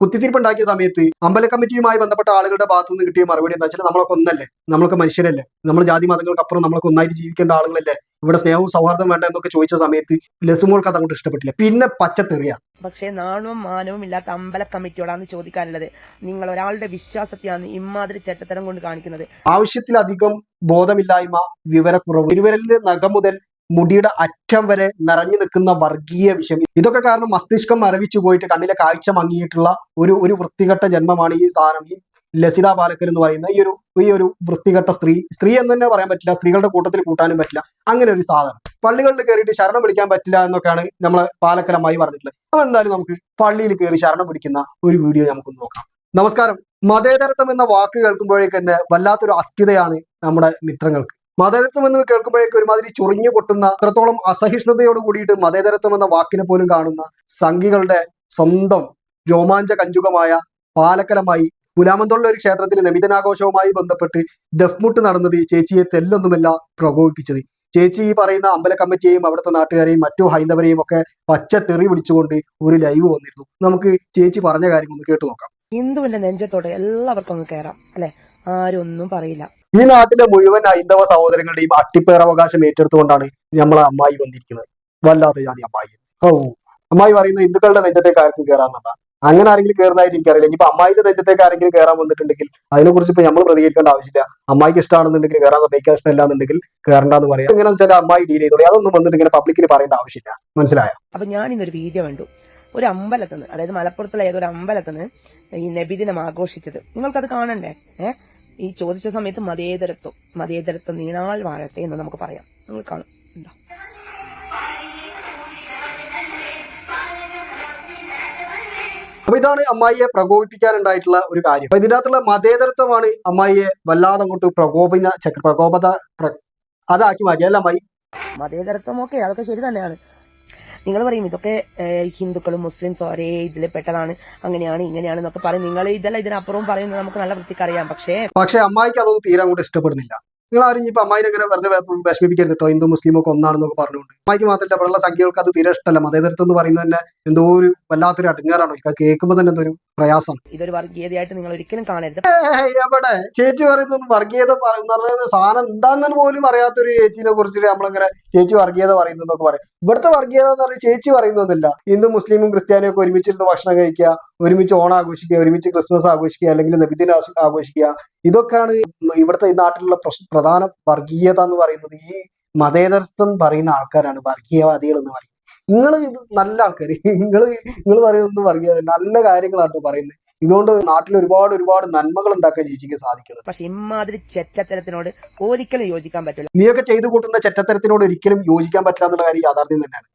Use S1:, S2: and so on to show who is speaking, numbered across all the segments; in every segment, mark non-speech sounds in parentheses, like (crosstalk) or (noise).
S1: കുത്തിത്തിരിപ്പുണ്ടാക്കിയ സമയത്ത് അമ്പല കമ്മിറ്റിയുമായി ബന്ധപ്പെട്ട ആളുകളുടെ ഭാഗത്തു നിന്ന് കിട്ടിയ മറുപടി എന്താ വെച്ചാൽ നമ്മളൊക്കെ ഒന്നല്ലേ? നമ്മളൊക്കെ മനുഷ്യരല്ലേ? നമ്മൾ ജാതി മതങ്ങൾക്കപ്പുറം നമ്മളൊക്കെ ഒന്നായിട്ട് ജീവിക്കേണ്ട ആളുകളല്ലേ? ഇവിടെ സ്നേഹവും സൗഹാർദ്ദം വേണ്ട എന്നൊക്കെ ചോദിച്ച സമയത്ത് ലസുമോൾക്ക് അതങ്ങോട്ട് ഇഷ്ടപ്പെട്ടില്ല. പിന്നെ പച്ചത്തെറിയ.
S2: പക്ഷേ നാണവും മാനവും ഇല്ലാത്ത അമ്പല കമ്മിറ്റിയോടാണ് ചോദിക്കാനുള്ളത്. നിങ്ങൾ ഒരാളുടെ വിശ്വാസത്തെയാണ് ഇമാതിരി ചെറ്റത്തരം കൊണ്ട് കാണിക്കുന്നത്.
S1: ആവശ്യത്തിലധികം ബോധമില്ലായ്മ വിവരക്കുറവ്. ഇരുവരലിന്റെ നഖം മുതൽ മുടിയുടെ അറ്റം വരെ നിറഞ്ഞു നിൽക്കുന്ന വർഗീയ വിഷം ഇതൊക്കെ കാരണം മസ്തിഷ്കം മരവിച്ചു പോയിട്ട് കണ്ണിലെ കാഴ്ച മങ്ങിയിട്ടുള്ള ഒരു ഒരു വൃത്തികെട്ട ജന്മമാണ് ഈ സാധനം. ഈ ലസിത പാലക്കൽ എന്ന് പറയുന്ന ഈ ഒരു ഈ ഒരു വൃത്തികെട്ട സ്ത്രീ. സ്ത്രീ എന്ന് തന്നെ പറയാൻ പറ്റില്ല. സ്ത്രീകളുടെ കൂട്ടത്തിൽ കൂട്ടാനും പറ്റില്ല. അങ്ങനെ ഒരു സാധനം. പള്ളികളിൽ കയറിയിട്ട് ശരണം പിടിക്കാൻ പറ്റില്ല എന്നൊക്കെയാണ് നമ്മൾ പാലക്കലമായി പറഞ്ഞിട്ടുള്ളത്. അപ്പൊ എന്തായാലും നമുക്ക് പള്ളിയിൽ കയറി ശരണം പിടിക്കുന്ന ഒരു വീഡിയോ നമുക്ക് നോക്കാം. നമസ്കാരം. മതേതരത്വം എന്ന വാക്ക് കേൾക്കുമ്പോഴേക്ക് തന്നെ വല്ലാത്തൊരു അസ്ഥിതയാണ് നമ്മുടെ മിത്രങ്ങൾക്ക്. മതേതരത്വം എന്ന് കേൾക്കുമ്പോഴേക്ക് ഒരുമാതിരി ചൊറിഞ്ഞു പൊട്ടുന്ന അത്രത്തോളം അസഹിഷ്ണുതയോട് കൂടിയിട്ട് മതേതരത്വം എന്ന വാക്കിനെ പോലും കാണുന്ന സംഘികളുടെ സ്വന്തം രോമാഞ്ച കഞ്ചുകമായ പാലക്കലമായി ഗുലാമന്തുള്ള ഒരു ക്ഷേത്രത്തിൽ നമിതനാഘോഷവുമായി ബന്ധപ്പെട്ട് ദഫ്മുട്ട് നടന്നത് ചേച്ചിയെ തെല്ലൊന്നുമല്ല പ്രകോപിപ്പിച്ചത്. ചേച്ചി ഈ പറയുന്ന അമ്പല കമ്മിറ്റിയെയും അവിടുത്തെ നാട്ടുകാരെയും മറ്റു ഹൈന്ദവരെയും ഒക്കെ പച്ച തെറി വിളിച്ചുകൊണ്ട് ഒരു ലൈവ് വന്നിരുന്നു. നമുക്ക് ചേച്ചി പറഞ്ഞ കാര്യം ഒന്ന് കേട്ടു നോക്കാം.
S2: ഹിന്ദുവിന്റെ നെഞ്ചത്തോടെ എല്ലാവർക്കും ഒന്ന് കയറാം അല്ലെ? ആരും ഒന്നും പറയില്ല.
S1: ഈ നാട്ടിലെ മുഴുവൻ ഹൈന്ദവ സഹോദരങ്ങളുടെയും അട്ടിപ്പേറവകാശം ഏറ്റെടുത്തുകൊണ്ടാണ് നമ്മളെ അമ്മായി വന്നിരിക്കുന്നത്. വല്ലാത്ത ജാതി അമ്മായി. ഓ അമ്മായി പറയുന്നത് ഹിന്ദുക്കളുടെ നെഞ്ചത്തേക്ക് ആർക്കും കയറാന്നുള്ള അങ്ങനെ ആരെങ്കിലും കയറുന്നതായിട്ട് എനിക്കറിയില്ല. ഇനിയിപ്പോ അമ്മായിന്റെ നെഞ്ചത്തേക്ക് ആരെങ്കിലും കയറാൻ വന്നിട്ടുണ്ടെങ്കിൽ അതിനെക്കുറിച്ച് ഇപ്പൊ നമ്മൾ പ്രതികരിക്കേണ്ട ആവശ്യമില്ല. അമ്മായിക്ക് ഇഷ്ടമാണെന്നുണ്ടെങ്കിൽ കയറാൻ സമ്മതിക്കാൻ ഇഷ്ടമില്ല എന്നുണ്ടെങ്കിൽ കയറണ്ടെന്ന് പറയാം. എങ്ങനെ വെച്ചാൽ അമ്മായി ഡീൽ ചെയ്തോളി. അതൊന്നും വന്നിട്ട് ഇങ്ങനെ പബ്ലിക്കിൽ പറയേണ്ട ആവശ്യമില്ല. മനസ്സിലായോ?
S2: അപ്പൊ ഞാൻ ഇന്നൊരു വീഡിയോ കണ്ടു. ഒരു അമ്പലത്തിന് അതായത് മലപ്പുറത്തുള്ള ഏതൊരു അമ്പലത്തിന് ഈ നബിദിനം ആഘോഷിച്ചത്. നിങ്ങൾക്കത് കാണണ്ടേ? ഏഹ് ഈ ചോദിച്ച സമയത്ത് മതേതരത്വം മതേതരത്വം നീണാൾ വാഴട്ടെ എന്ന് നമുക്ക് പറയാം. നമ്മൾ കാണും. എന്താ
S1: അപ്പൊ ഇതാണ് അമ്മായിയെ പ്രകോപിപ്പിക്കാനുണ്ടായിട്ടുള്ള ഒരു കാര്യം. അപ്പൊ ഇതിനകത്തുള്ള മതേതരത്വമാണ് അമ്മായിയെ വല്ലാതെ അങ്ങോട്ട് പ്രകോപന പ്രകോപത അതാക്കി മാറ്റി അല്ല അമ്മായി?
S2: മതേതരത്വം ഓക്കെ അതൊക്കെ ശരി തന്നെയാണ്. നിങ്ങൾ പറയും ഇതൊക്കെ ഹിന്ദുക്കളും മുസ്ലിംസും ഒരേ ഇതിൽ പെട്ടതാണ് അങ്ങനെയാണ് ഇങ്ങനെയാണ് എന്നൊക്കെ പറയും. നിങ്ങൾ ഇതെല്ലാം ഇതിനപ്പുറവും പറയുന്നത് നമുക്ക് നല്ല വൃത്തിക്ക് പക്ഷേ പക്ഷേ
S1: പക്ഷെ അമ്മായിക്ക് അതൊന്നും തീരെ അങ്ങോട്ട് ഇഷ്ടപ്പെടുന്നില്ല. നിങ്ങൾ ആരും ഇപ്പൊ അമ്മായി അങ്ങനെ വെറുതെ വിഷമിപ്പിക്കരുത് കേട്ടോ ഹിന്ദു മുസ്ലിം ഒക്കെ ഒന്നാണെന്നൊക്കെ പറഞ്ഞുകൊണ്ട്. അമ്മായിക്ക് മാത്രമല്ല അവിടെയുള്ള സംഖ്യകൾക്ക് അത് തീരെ ഇഷ്ടമല്ല. മതേതരത്വം എന്ന് പറയുന്നത് തന്നെ എന്തോ ഒരു വല്ലാത്തൊരു അടുങ്ങാറാണ് കേൾക്കുമ്പോൾ തന്നെ എന്തോ ഒരു പ്രയാസം.
S2: ഇതൊരു വർഗീയതയായിട്ട് നിങ്ങൾ ഒരിക്കലും കാണരുത്.
S1: എവിടെ? ചേച്ചി പറയുന്നത് വർഗീയത പറ- പറയുന്നത് സാധനം എന്താണെന്ന് പോലും അറിയാത്തൊരു ചേച്ചിനെ കുറിച്ച് നമ്മളിങ്ങനെ ചേച്ചി വർഗീയത പറയുന്നതെന്നൊക്കെ പറയും. ഇവിടുത്തെ വർഗീയത എന്ന് പറഞ്ഞാൽ ചേച്ചി പറയുന്നതല്ല ഹിന്ദു മുസ്ലിമും ക്രിസ്ത്യാനിയും ഒക്കെ ഒരുമിച്ചിരുന്ന് ഭക്ഷണം കഴിക്കുക. ഒരുമിച്ച് ഓണം ആഘോഷിക്കുക ഒരുമിച്ച് ക്രിസ്മസ് ആഘോഷിക്കുക അല്ലെങ്കിൽ നബിദിന ആഘോഷ- ആഘോഷിക്കുക. ഇതൊക്കെയാണ് ഇവിടുത്തെ ഈ നാട്ടിലുള്ള പ്രധാന വർഗീയത എന്ന് പറയുന്നത്. ഈ മതേതരത്വം പറയുന്ന ആൾക്കാരാണ് വർഗീയവാദികൾ എന്ന് പറയുന്നത്. നിങ്ങൾ നല്ല ആൾക്കാർ (laughs) നിങ്ങൾ നിങ്ങൾ പറയുന്നത് വർഗീയത നല്ല കാര്യങ്ങളാണ് പറയുന്നത്. ഇതുകൊണ്ട് നാട്ടിൽ ഒരുപാട് ഒരുപാട് നന്മകൾ ഉണ്ടാക്കാൻ ചേച്ചിക്ക് സാധിക്കുന്നത്
S2: പക്ഷെ ഇമാതിരി ചെറ്റത്തരത്തിനോട് ഒരിക്കലും യോജിക്കാൻ പറ്റില്ല.
S1: നീയൊക്കെ ചെയ്തു കൂട്ടുന്ന ചെറ്റത്തരത്തിനോട് ഒരിക്കലും യോജിക്കാൻ പറ്റില്ല എന്നുള്ള കാര്യം യാഥാർത്ഥ്യം തന്നെയാണ്.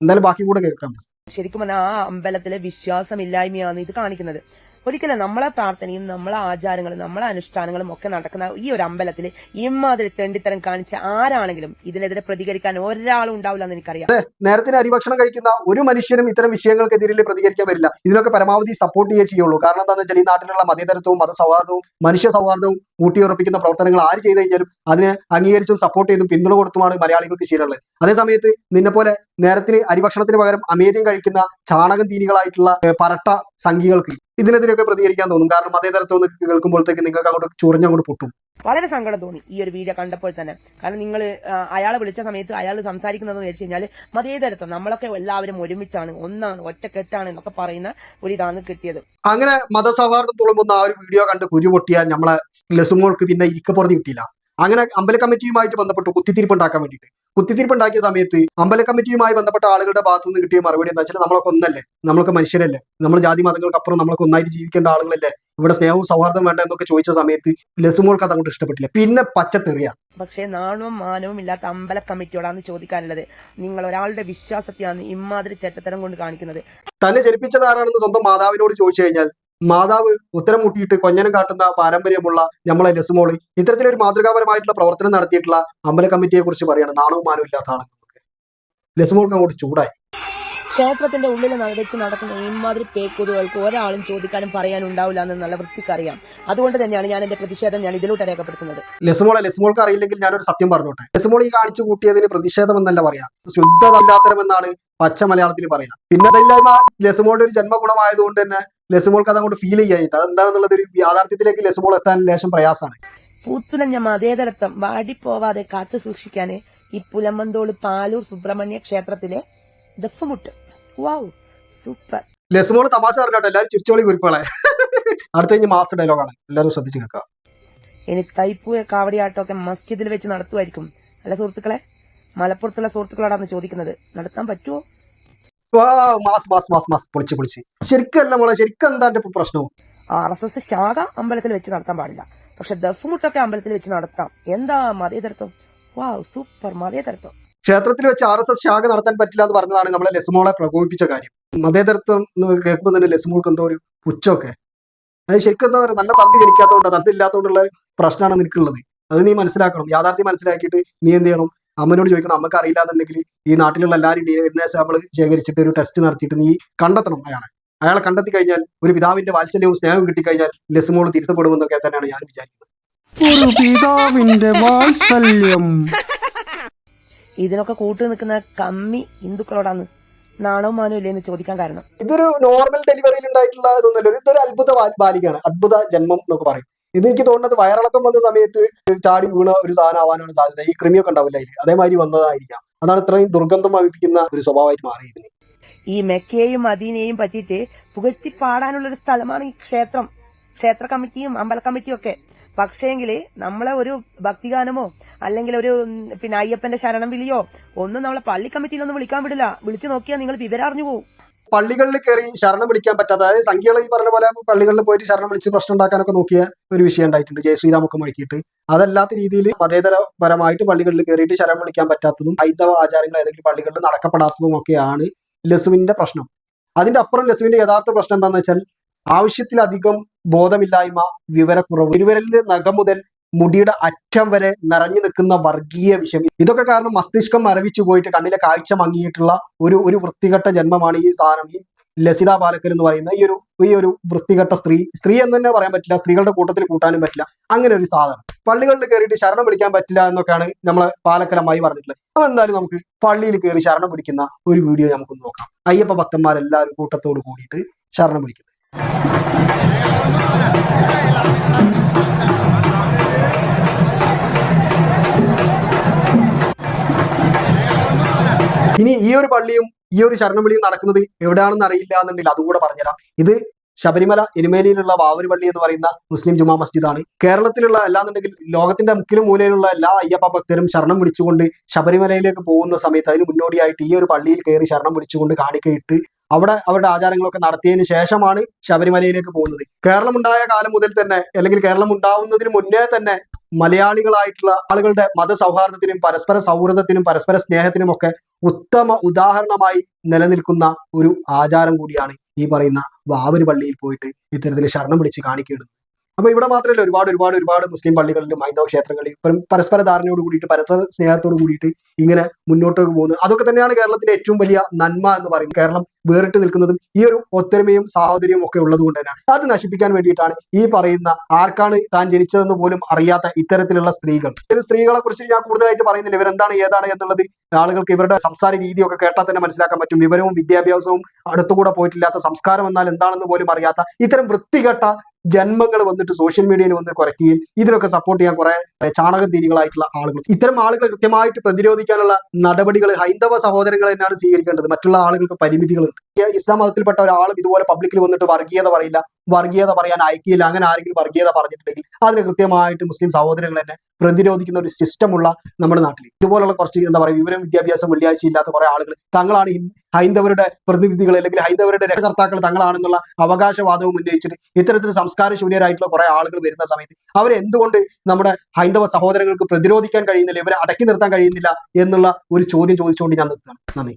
S1: എന്തായാലും ബാക്കി കൂടെ കേൾക്കാം.
S2: ശരിക്കും പറഞ്ഞാൽ ആ അമ്പലത്തിലെ വിശ്വാസമില്ലായ്മയാണ് ഇത് കാണിക്കുന്നത്. ഒരിക്കലും നമ്മളെ പ്രാർത്ഥനയും നമ്മളെ ആചാരങ്ങളും നമ്മളെ അനുഷ്ഠാനങ്ങളും ഒക്കെ നടക്കുന്ന ഈ ഒരു അമ്പലത്തിൽ ഇമാതിരി തെണ്ടിത്തരം കാണിച്ച ആരാണെങ്കിലും ഇതിനെതിരെ പ്രതികരിക്കാൻ ഒരാളും ഉണ്ടാവില്ല എന്ന് എനിക്കറിയാം.
S1: നേരത്തിന് അരിഭക്ഷണം കഴിക്കുന്ന ഒരു മനുഷ്യനും ഇത്തരം വിഷയങ്ങൾക്കെതിരെ പ്രതികരിക്കാൻ വരില്ല. ഇതിനൊക്കെ പരമാവധി സപ്പോർട്ട് ചെയ്യേ ചെയ്യുള്ളൂ. കാരണം എന്താണെന്ന് വെച്ചാൽ ഈ നാട്ടിലുള്ള മതേതരത്വവും മതസൗഹാർദ്ദവും മനുഷ്യ സൗഹാർദ്ദവും ഊട്ടിയുറപ്പിക്കുന്ന പ്രവർത്തനങ്ങൾ ആര് ചെയ്തു കഴിഞ്ഞാലും അതിനെ അംഗീകരിച്ചും സപ്പോർട്ട് ചെയ്തും പിന്തുണ കൊടുത്തുമാണ് മലയാളികൾക്ക് ശീലമുള്ളത് അതേസമയത്ത് നിന്നെ പോലെ നേരത്തിന് അരിഭക്ഷണത്തിന് പകരം അമേദ്യം കഴിക്കുന്ന ചാണകം തീനികളായിട്ടുള്ള പരട്ട സംഘികൾക്ക് ഇതിനെതിരെയൊക്കെ പ്രതികരിക്കാൻ തോന്നും. കാരണം അതേ എന്ന് കേൾക്കുമ്പോഴത്തേക്ക് നിങ്ങൾക്ക് അങ്ങോട്ട് ചൊറിഞ്ഞങ്ങോട്ട് പൊട്ടും.
S2: വളരെ സങ്കടം തോന്നി ഈ ഒരു വീഡിയോ കണ്ടപ്പോൾ തന്നെ. കാരണം നിങ്ങൾ അയാളെ വിളിച്ച സമയത്ത് അയാൾ സംസാരിക്കുന്നതെന്ന് വെച്ച് കഴിഞ്ഞാൽ മതേതരത്വം നമ്മളൊക്കെ എല്ലാവരും ഒരുമിച്ചാണ് ഒന്നാണ് ഒറ്റക്കെട്ടാണ് എന്നൊക്കെ പറയുന്ന ഒരു ഇതാണ് കിട്ടിയത്.
S1: അങ്ങനെ മതസൗഹാർദ്ദം തുളുമ്പുന്ന ആ ഒരു വീഡിയോ കണ്ട് കുരു പൊട്ടിയാൽ നമ്മളെ ലസുമോൾക്ക് പിന്നെ ഇരിക്കപ്പുറത്ത് കിട്ടിയില്ല. അങ്ങനെ അമ്പല കമ്മിറ്റിയുമായിട്ട് ബന്ധപ്പെട്ട് കുത്തിത്തിരിപ്പ് ഉണ്ടാക്കാൻ വേണ്ടിയിട്ട്. കുത്തിത്തിരിപ്പ് ഉണ്ടാക്കിയ സമയത്ത് അമ്പല കമ്മിറ്റിയുമായി ബന്ധപ്പെട്ട ആളുകളുടെ ഭാഗത്തു നിന്ന് കിട്ടിയ മറുപടി എന്താ വെച്ചാൽ നമ്മളൊക്കെ ഒന്നല്ലേ? നമ്മളൊക്കെ മനുഷ്യരല്ലേ? നമ്മൾ ജാതി മതങ്ങൾക്കപ്പുറം നമ്മളൊക്കെ ഒന്നായിട്ട് ജീവിക്കേണ്ട ആളുകളല്ലേ? ഇവിടെ സ്നേഹവും സൗഹാർദ്ദം വേണ്ട എന്നൊക്കെ ചോദിച്ച സമയത്ത് ലസുമോൾക്ക് അത് അങ്ങോട്ട് ഇഷ്ടപ്പെട്ടില്ല. പിന്നെ പച്ചത്തെറിയാം
S2: പക്ഷേ നാണവും മാനവും ഇല്ലാത്ത അമ്പല കമ്മിറ്റിയോടാണ് ചോദിക്കാനുള്ളത്. നിങ്ങൾ ഒരാളുടെ വിശ്വാസത്തെയാണ് ഇമ്മാതിരി ചെറ്റത്തരം കൊണ്ട് കാണിക്കുന്നത്.
S1: തന്നെ ജനിപ്പിച്ചത് ആരാണെന്ന് സ്വന്തം മാതാവിനോട് ചോദിച്ചു കഴിഞ്ഞാൽ മാതാവ് ഉത്തരം മുട്ടിയിട്ട് കൊഞ്ഞനം കാട്ടുന്ന പാരമ്പര്യമുള്ള നമ്മളെ ലസുമോൾ ഇത്തരത്തിലൊരു മാതൃകാപരമായിട്ടുള്ള പ്രവർത്തനം നടത്തിയിട്ടുള്ള അമ്പല കമ്മിറ്റിയെ കുറിച്ച് പറയണം. നാണവും മാനവും ഇല്ലാത്ത ആണെന്നൊക്കെ ലസുമോൾക്ക് അങ്ങോട്ട് ചൂടായി.
S2: ക്ഷേത്രത്തിന്റെ ഉള്ളിൽ വെച്ച് നടക്കുന്ന ഇമാതിരി പേക്കൂതുകൾക്ക് ഒരാളും ചോദിക്കാനും പറയാനും ഉണ്ടാവില്ല എന്ന് നല്ല വൃത്തിക്കറിയാം അതുകൊണ്ട് തന്നെയാണ് ഞാൻ എന്റെ പ്രതിഷേധം ഞാൻ ഇതിലൂടെ രേഖപ്പെടുത്തുന്നത്.
S1: ലെസ്മോളെ ലെസ്മോൾക്ക് അറിയില്ലെങ്കിൽ ഞാനൊരു സത്യം പറഞ്ഞോട്ടെ. ലെസ്മോൾ ഈ കാണിച്ചു കൂട്ടിയതിന് പ്രതിഷേധം എന്നല്ല പറയാ. ശുദ്ധതല്ലാത്തരം എന്നാണ് പച്ച മലയാളത്തിൽ പറയാം. പിന്നെ അതില്ലായ്മ ലെസ്മോളുടെ ഒരു ജന്മഗുണമായതുകൊണ്ട് തന്നെ ലെസ്മോൾക്ക് അത് അങ്ങോട്ട് ഫീൽ ചെയ്യാനായിട്ട് അതെന്താണെന്നുള്ളത് ഒരു യാഥാർത്ഥ്യത്തിലേക്ക് ലെസ്മോൾ എത്താൻ ലേശം പ്രയാസമാണ്.
S2: പൂത്തുലഞ്ഞ മതേതരത്വം വാടിപ്പോവാതെ കാത്തു സൂക്ഷിക്കാന് ഈ പുലമന്തോൾ പാലൂർ സുബ്രഹ്മണ്യ ക്ഷേത്രത്തിലെ ദഫ്മുട്ട്. Wow super.
S1: ലസുമോൾ തമാശ പറഞ്ഞോട്ടെ എല്ലാവരും ചുറ്റോളി കുരിപ്പുകളെ അടുത്ത കഴിഞ്ഞ് മാസ് ഡയലോഗാണ്. എല്ലാവരും ശ്രദ്ധിച്ച് കേൾക്കുക.
S2: ഇനി തൈപ്പൂയ കാവടിയാട്ടമൊക്കെ മസ്ജിദിൽ വെച്ച് നടത്തുമായിരിക്കും. അല്ല സുഹൃത്തുക്കളെ മലപ്പുറത്തുള്ള സുഹൃത്തുക്കളോടാണ് ചോദിക്കുന്നത്. നടത്താൻ പറ്റുമോ
S1: വാ, മാസ് മാസ് മാസ് മാസ്. പൊളിച്ച് പൊളിച്ച്. ശരിക്കല്ല മോളെ ശരിക്കും എന്താ എന്റെ പ്രശ്നവും
S2: ആർ എസ് എസ് ശാഖ അമ്പലത്തിൽ വെച്ച് നടത്താൻ പാടില്ല. പക്ഷെ ദഫ്മുട്ടൊക്കെ അമ്പലത്തിൽ വെച്ച് നടത്താം. എന്താ മതേതരത്വം? വാ സൂപ്പർ മതേതരത്വം.
S1: ക്ഷേത്രത്തിൽ വെച്ച് ആർ എസ് എസ് ശാഖ നടത്താൻ പറ്റില്ല എന്ന് പറഞ്ഞതാണ് നമ്മളെ ലെസ്മോളെ പ്രകോപിപ്പിച്ച കാര്യം. മതേതരത്വം കേൾക്കുമ്പോൾ തന്നെ ലെസ്മോൾക്ക് എന്തോ ഒരു പുച്ഛമൊക്കെ. അത് ശരിക്കും എന്താ പറയുക നല്ല തന്തി ജനിക്കാത്തതുകൊണ്ട് തന്തി ഇല്ലാത്തതുകൊണ്ടുള്ള പ്രശ്നമാണ് നിനക്കുള്ളത്. അത് നീ മനസ്സിലാക്കണം. യാഥാർത്ഥ്യം മനസ്സിലാക്കിയിട്ട് നീ എന്ത് ചെയ്യണം? അമ്മനോട് ചോദിക്കണം. അമ്മയ്ക്ക് അറിയില്ല എന്നുണ്ടെങ്കിൽ ഈ നാട്ടിലുള്ള എല്ലാവരും ഡി എൻ എ സാമ്പിൾ ശേഖരിച്ചിട്ട് ഒരു ടെസ്റ്റ് നടത്തിയിട്ട് നീ കണ്ടെത്തണം അയാളെ. അയാളെ കണ്ടെത്തി കഴിഞ്ഞാൽ ഒരു പിതാവിന്റെ വാത്സല്യവും സ്നേഹവും കിട്ടിക്കഴിഞ്ഞാൽ ലെസ്മോൾ തിരുത്തപ്പെടുമെന്നൊക്കെ തന്നെയാണ് ഞാൻ വിചാരിക്കുന്നത്.
S3: ഒരു പിതാവിന്റെ വാത്സല്യം. (laughs)
S2: ഇതിനൊക്കെ കൂട്ടു നിൽക്കുന്ന കമ്മി ഹിന്ദുക്കളോടാണ് നാണവും മാനവും ഇല്ലെന്ന് ചോദിക്കാൻ കാരണം.
S1: ഇതൊരു നോർമൽ ഡെലിവറിയിൽ ഉണ്ടായിട്ടുള്ള ഇതൊന്നുമല്ല. ഇതൊരു അത്ഭുത ബാലികയാണ് അത്ഭുത ജന്മം എന്നൊക്കെ പറയും. ഇത് എനിക്ക് തോന്നുന്നത് വയറിളക്കം വന്ന സമയത്ത് ചാടി വീണ ഒരു സാധനം ആവാനാണ് സാധ്യത. ഈ കൃമിയൊക്കെ ഉണ്ടാവില്ല അതിൽ അതേമാതിരി വന്നതായിരിക്കാം. അതാണ് ഇത്രയും ദുർഗന്ധം വമിപ്പിക്കുന്ന ഒരു സ്വഭാവമായിട്ട് മാറിയതിന്
S2: ഈ മെക്കയെയും മദീനയെയും പറ്റിയിട്ട് പുകഴ്ത്തി പാടാനുള്ള ഒരു സ്ഥലമാണ് ഈ ക്ഷേത്രം. ക്ഷേത്ര കമ്മിറ്റിയും അമ്പല കമ്മിറ്റിയും ഒക്കെ. പക്ഷേങ്കിൽ നമ്മളെ ഒരു ഭക്തിഗാനമോ അല്ലെങ്കിൽ ഒരു പിന്നെ അയ്യപ്പന്റെ ശരണം വിളിയോ? ഒന്നും നമ്മളെ പള്ളി കമ്മിറ്റിയിൽ കമ്മിറ്റിയിലൊന്നും വിളിക്കാൻ വിടില്ല. വിളിച്ചു നോക്കിയാൽ നിങ്ങൾ വിവരം അറിഞ്ഞു പോകും
S1: പള്ളികളിൽ കയറി ശരണം വിളിക്കാൻ പറ്റാത്ത അതായത് സംഖ്യകൾ ഈ പറഞ്ഞ പോലെ പള്ളികളിൽ പോയിട്ട് ശരണം വിളിച്ച് പ്രശ്നം ഉണ്ടാക്കാനൊക്കെ നോക്കിയ ഒരു വിഷയം ഉണ്ടായിട്ടുണ്ട്. ജയ ശ്രീരാമൊക്കെ മുഴക്കിയിട്ട്. അതല്ലാത്ത രീതിയിൽ മതേതരപരമായിട്ട് പള്ളികളിൽ കയറിയിട്ട് ശരണം വിളിക്കാൻ പറ്റാത്തതും ഹൈന്ദവ ആചാരങ്ങൾ ഏതെങ്കിലും പള്ളികളിൽ നടക്കപ്പെടാത്തതും ഒക്കെയാണ് ലസുവിന്റെ പ്രശ്നം. അതിന്റെ അപ്പുറം ലസുവിന്റെ യഥാർത്ഥ പ്രശ്നം എന്താണെന്ന് വെച്ചാൽ ആവശ്യത്തിലധികം ബോധമില്ലായ്മ വിവരക്കുറവ്. ഇരുവരലിന്റെ നഖം മുതൽ മുടിയുടെ അറ്റം വരെ നിറഞ്ഞു നിൽക്കുന്ന വർഗീയ വിഷം. ഇതൊക്കെ കാരണം മസ്തിഷ്കം മരവിച്ചു പോയിട്ട് കണ്ണിലെ കാഴ്ച മങ്ങിയിട്ടുള്ള ഒരു ഒരു വൃത്തികെട്ട ജന്മമാണ് ഈ സാധനം. ഈ ലസിത പാലക്കർ എന്ന് പറയുന്ന ഈ ഒരു ഈ ഒരു വൃത്തികെട്ട സ്ത്രീ. സ്ത്രീ എന്ന് തന്നെ പറയാൻ പറ്റില്ല. സ്ത്രീകളുടെ കൂട്ടത്തിൽ കൂട്ടാനും പറ്റില്ല. അങ്ങനെ ഒരു സാധനം. പള്ളികളിൽ കയറിയിട്ട് ശരണം വിളിക്കാൻ പറ്റില്ല എന്നൊക്കെയാണ് നമ്മൾ പാലക്കരമായി പറഞ്ഞിട്ടുള്ളത്. അപ്പൊ എന്തായാലും നമുക്ക് പള്ളിയിൽ കയറി ശരണം വിളിക്കുന്ന ഒരു വീഡിയോ നമുക്കൊന്ന് നോക്കാം. അയ്യപ്പ ഭക്തന്മാരെല്ലാവരും കൂട്ടത്തോട് കൂടിയിട്ട് ശരണം വിളിക്കുന്നത്. ഇനി ഈ ഒരു പള്ളിയും ഈ ഒരു ശരണവിളിയും നടക്കുന്നത് എവിടെയാണെന്ന് അറിയില്ല എന്നുണ്ടെങ്കിൽ അതുകൂടെ പറഞ്ഞുതരാം. ഇത് ശബരിമല എരുമേലിയിലുള്ള വാവൂര് പള്ളി എന്ന് പറയുന്ന മുസ്ലിം ജുമാ മസ്ജിദാണ്. കേരളത്തിലുള്ള അല്ലാന്നുണ്ടെങ്കിൽ ലോകത്തിന്റെ മുക്കിലും മൂലയിലുള്ള എല്ലാ അയ്യപ്പ ഭക്തരും ശരണം വിളിച്ചുകൊണ്ട് ശബരിമലയിലേക്ക് പോകുന്ന സമയത്ത് അതിന് മുന്നോടിയായിട്ട് ഈ ഒരു പള്ളിയിൽ കയറി ശരണം വിളിച്ചുകൊണ്ട് കാണിക്കയിട്ട് അവിടെ അവരുടെ ആചാരങ്ങളൊക്കെ നടത്തിയതിന് ശേഷമാണ് ശബരിമലയിലേക്ക് പോകുന്നത്. കേരളം ഉണ്ടായ കാലം മുതൽ തന്നെ അല്ലെങ്കിൽ കേരളം ഉണ്ടാവുന്നതിന് മുന്നേ തന്നെ മലയാളികളായിട്ടുള്ള ആളുകളുടെ മതസൗഹാർദ്ദത്തിനും പരസ്പര സൗഹൃദത്തിനും പരസ്പര സ്നേഹത്തിനും ഒക്കെ ഉത്തമ ഉദാഹരണമായി നിലനിൽക്കുന്ന ഒരു ആചാരം കൂടിയാണ് ഈ പറയുന്ന വാവര് പള്ളിയിൽ പോയിട്ട് ഇത്തരത്തിൽ ശരണം പിടിച്ച് കാണിക്കേണ്ടത്. അപ്പൊ ഇവിടെ മാത്രമല്ല ഒരുപാട് ഒരുപാട് ഒരുപാട് മുസ്ലിം പള്ളികളിലും ഹൈന്ദവ ക്ഷേത്രങ്ങളിലും പരസ്പര ധാരണയോട് കൂടിയിട്ട് പരസ്പര സ്നേഹത്തോട് കൂടിയിട്ട് ഇങ്ങനെ മുന്നോട്ടേക്ക് പോകുന്നത് അതൊക്കെ തന്നെയാണ് കേരളത്തിന്റെ ഏറ്റവും വലിയ നന്മ എന്ന് പറയുന്നത്. കേരളം വേറിട്ട് നിൽക്കുന്നതും ഈ ഒരു ഒത്തൊരുമയും സാഹോദര്യവും ഒക്കെ ഉള്ളത് കൊണ്ട് തന്നെയാണ്. അത് നശിപ്പിക്കാൻ വേണ്ടിയിട്ടാണ് ഈ പറയുന്ന ആർക്കാണ് താൻ ജനിച്ചതെന്ന് പോലും അറിയാത്ത ഇത്തരത്തിലുള്ള സ്ത്രീകൾ. സ്ത്രീകളെ കുറിച്ച് ഞാൻ കൂടുതലായിട്ട് പറയുന്നില്ല. ഇവരെന്താണ് ഏതാണ് എന്നുള്ളത് ആളുകൾക്ക് ഇവരുടെ സംസാര രീതിയൊക്കെ കേട്ടാൽ തന്നെ മനസ്സിലാക്കാൻ പറ്റും. വിവരവും വിദ്യാഭ്യാസവും അടുത്തുകൂടെ പോയിട്ടില്ലാത്ത സംസ്കാരം എന്നാൽ എന്താണെന്ന് പോലും അറിയാത്ത ഇത്തരം വൃത്തികെട്ട ജന്മങ്ങൾ വന്നിട്ട് സോഷ്യൽ മീഡിയയിൽ വന്ന് കുറയ്ക്കുകയും ഇതിനൊക്കെ സപ്പോർട്ട് ചെയ്യാൻ കുറെ ചാണകത്തീനികളായിട്ടുള്ള ആളുകൾ. ഇത്തരം ആളുകൾ കൃത്യമായിട്ട് പ്രതിരോധിക്കാനുള്ള നടപടികൾ ഹൈന്ദവ സഹോദരങ്ങൾ തന്നെയാണ് സ്വീകരിക്കേണ്ടത്. മറ്റുള്ള ആളുകൾക്ക് പരിമിതികളുണ്ട്. ഇസ്ലാം മതത്തിൽപ്പെട്ട ഒരാളും ഇതുപോലെ പബ്ലിക്കിൽ വന്നിട്ട് വർഗീയത പറയില്ല വർഗീയത പറയാൻ അയക്കില്ല അങ്ങനെ ആരെങ്കിലും വർഗീയത പറഞ്ഞിട്ടുണ്ടെങ്കിൽ അതിന് കൃത്യമായിട്ട് മുസ്ലിം സഹോദരങ്ങൾ തന്നെ പ്രതിരോധിക്കുന്ന ഒരു സിസ്റ്റം ഉള്ള നമ്മുടെ നാട്ടിൽ ഇതുപോലുള്ള കുറച്ച് എന്താ പറയുക വിവരം വിദ്യാഭ്യാസം വെള്ളിയാഴ്ച ഇല്ലാത്ത കുറെ ആളുകൾ തങ്ങളാണ് ഹൈന്ദവരുടെ പ്രതിനിധികൾ അല്ലെങ്കിൽ ഹൈന്ദവരുടെ രക്ഷകർത്താക്കൾ തങ്ങളാണെന്നുള്ള അവകാശവാദവും ഉന്നയിച്ചിട്ട് ഇത്തരത്തിൽ സംസ്കാര ശൂന്യരായിട്ടുള്ള കുറെ ആളുകൾ വരുന്ന സമയത്ത് അവരെന്തുകൊണ്ട് നമ്മുടെ ഹൈന്ദവ സഹോദരങ്ങൾക്ക് പ്രതിരോധിക്കാൻ കഴിയുന്നില്ല ഇവരെ അടക്കി നിർത്താൻ കഴിയുന്നില്ല എന്നുള്ള ഒരു ചോദ്യം ചോദിച്ചുകൊണ്ട് ഞാൻ നിർത്തുകയാണ്. നന്ദി.